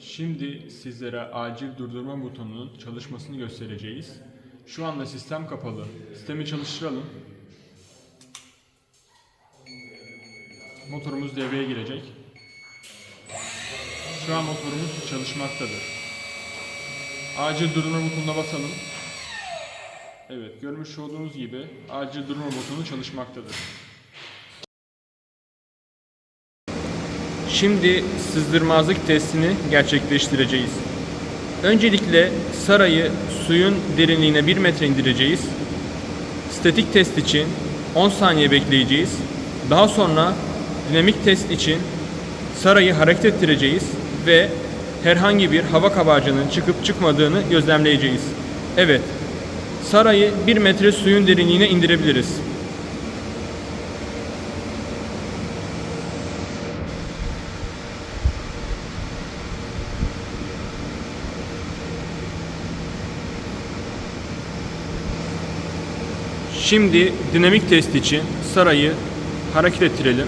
Şimdi sizlere acil durdurma butonunun çalışmasını göstereceğiz. Şu anda sistem kapalı. Sistemi çalıştıralım. Motorumuz devreye girecek. Şu an motorumuz çalışmaktadır. Acil durdurma butonuna basalım. Evet, görmüş olduğunuz gibi acil durma butonu çalışmaktadır. Şimdi sızdırmazlık testini gerçekleştireceğiz. Öncelikle sarayı suyun derinliğine 1 metre indireceğiz. Statik test için 10 saniye bekleyeceğiz. Daha sonra dinamik test için sarayı hareket ettireceğiz ve herhangi bir hava kabarcığının çıkıp çıkmadığını gözlemleyeceğiz. Evet, sarayı 1 metre suyun derinliğine indirebiliriz. Şimdi dinamik test için sarayı hareket ettirelim.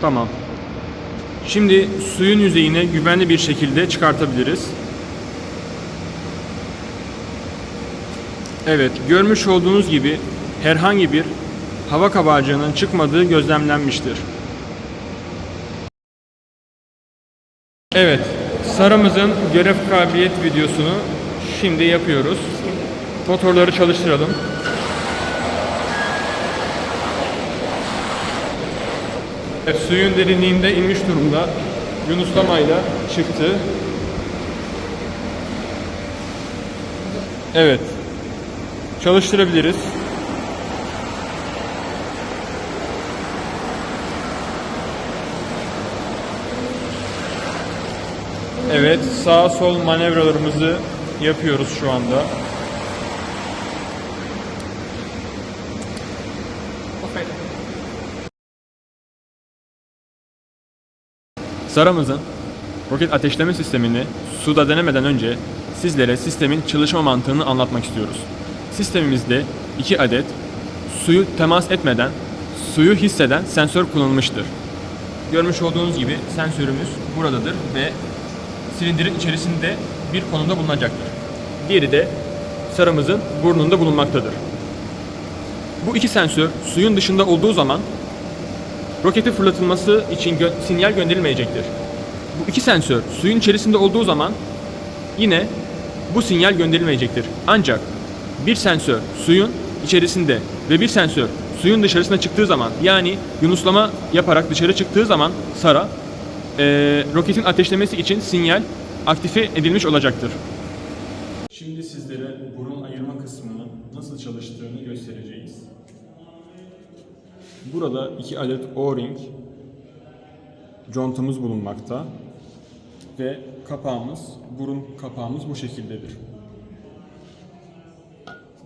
Tamam. Şimdi suyun yüzeyine güvenli bir şekilde çıkartabiliriz. Evet, görmüş olduğunuz gibi herhangi bir hava kabarcığının çıkmadığı gözlemlenmiştir. Evet, sarımızın görev kabiliyet videosunu şimdi yapıyoruz. Motorları çalıştıralım. Evet, suyun derinliğinde inmiş durumda. Yunuslamayla çıktı. Evet. Çalıştırabiliriz. Evet, sağ sol manevralarımızı yapıyoruz şu anda. Saramızın roket ateşleme sistemini suda denemeden önce sizlere sistemin çalışma mantığını anlatmak istiyoruz. Sistemimizde 2 adet suyu temas etmeden suyu hisseden sensör kullanılmıştır. Görmüş olduğunuz gibi sensörümüz buradadır ve silindirin içerisinde bir konumda bulunacaktır. Diğeri de sarımızın burnunda bulunmaktadır. Bu iki sensör suyun dışında olduğu zaman roketi fırlatılması için gö- sinyal gönderilmeyecektir. Bu iki sensör suyun içerisinde olduğu zaman yine bu sinyal gönderilmeyecektir. Ancak bir sensör suyun içerisinde ve bir sensör suyun dışarısına çıktığı zaman yani yunuslama yaparak dışarı çıktığı zaman Sara eee, roketin ateşlemesi için sinyal aktife edilmiş olacaktır. Şimdi sizlere burun ayırma kısmının nasıl çalıştığını göstereceğiz. Burada iki adet O-ring contamız bulunmakta ve kapağımız, burun kapağımız bu şekildedir.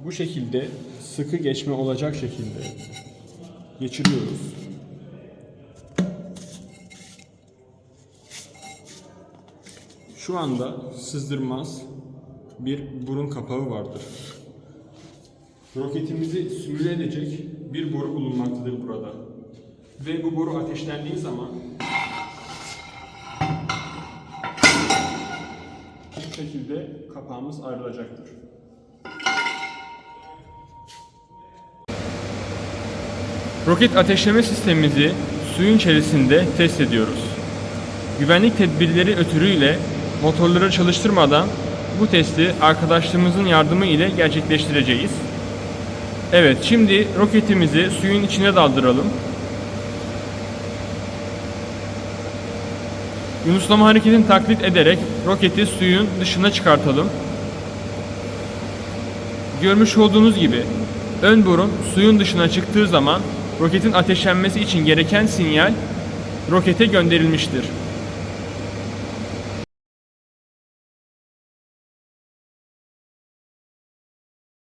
Bu şekilde sıkı geçme olacak şekilde geçiriyoruz. Şu anda sızdırmaz bir burun kapağı vardır. Roketimizi simüle edecek bir boru bulunmaktadır burada. Ve bu boru ateşlendiği zaman bu şekilde kapağımız ayrılacaktır. Roket ateşleme sistemimizi suyun içerisinde test ediyoruz. Güvenlik tedbirleri ötürüyle motorları çalıştırmadan bu testi arkadaşlarımızın yardımı ile gerçekleştireceğiz. Evet, şimdi roketimizi suyun içine daldıralım. Yunuslama hareketini taklit ederek roketi suyun dışına çıkartalım. Görmüş olduğunuz gibi ön burun suyun dışına çıktığı zaman roketin ateşlenmesi için gereken sinyal rokete gönderilmiştir.